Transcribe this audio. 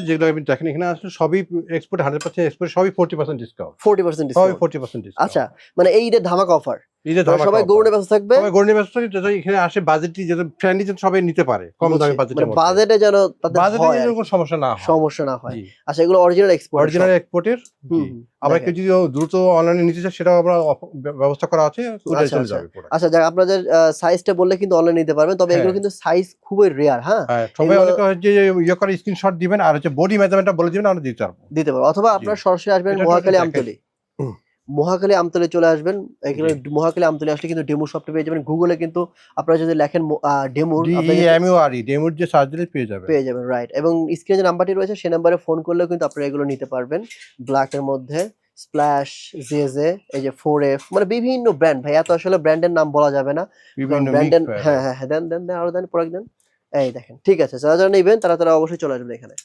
যেগুলো আপনি দেখেন এখানে আসলে সবই এক্সপোর্ট হান্ড্রেড পার্সেন্ট এক্সপোর্ট সবই forty percent discount forty percent discount forty percent আচ্ছা মানে এই ঈদের ধামাকা অফার সবাই গরুনে ব্যস্ত থাকবে? সবাই গরুনি এখানে আসে বাজেটটি ফ্রেন্ডলি সবাই নিতে পারে কম দামে বাজেটের মানে বাজেটে যেন তাদের বাজেটে কোনো সমস্যা না হয়। সমস্যা না হয়। আচ্ছা এগুলো অরিজিনাল এক্সপোর্ট অরিজিনাল এক্সপোর্টের আবার কেউ যদি দ্রুত অনলাইনে নিতে চায় সেটাও আমরা ব্যবস্থা করা আছে আচ্ছা, চলে আচ্ছা। যাবে আচ্ছা যাক আপনাদের সাইজটা বললে কিন্তু অনলাইন নিতে পারবেন তবে এগুলো হ্যাঁ। কিন্তু সাইজ খুবই রেয়ার হ্যাঁ? হ্যাঁ সবাই এগুলো- অনেকে হচ্ছে যে ইয়ে করে স্ক্রিনশট দিবেন আর হচ্ছে বডি মেজারমেন্টটা বলে দিবেন আমরা দিতে পারব। দিতে পারব। অথবা আপনারা সরাসরি আসবেন। আমতলি। হুম। মহাখালী আমতলি চলে আসবেন। এখানে মহাখালী আমতলি আসলে কিন্তু ডেমো শপটা পেয়ে যাবেন। গুগলে কিন্তু আপনারা যদি লেখেন ডেমোর ডি আর ই ডেমোর যে সার্চ দিলে পেয়ে যাবেন। পেয়ে যাবেন রাইট এবং স্ক্রিনে যে নাম্বারটি রয়েছে সেই নাম্বারে ফোন করলেও কিন্তু আপনারা এগুলো নিতে পারবেন। ব্ল্যাকের মধ্যে স্প্ল্যাশ জেজে এই যে ফোর এফ মানে বিভিন্ন ব্র্যান্ড ভাই এত আসলে ব্র্যান্ডের নাম বলা যাবে না। বিভিন্ন ব্র্যান্ডের হ্যাঁ হ্যাঁ হ্যাঁ দেন দেন দেন আরও দেন প্রোডাক্ট দেন। এই দেখেন ঠিক আছে যারা যারা নেবেন তারা তারা অবশ্যই চলে আসবেন এখানে।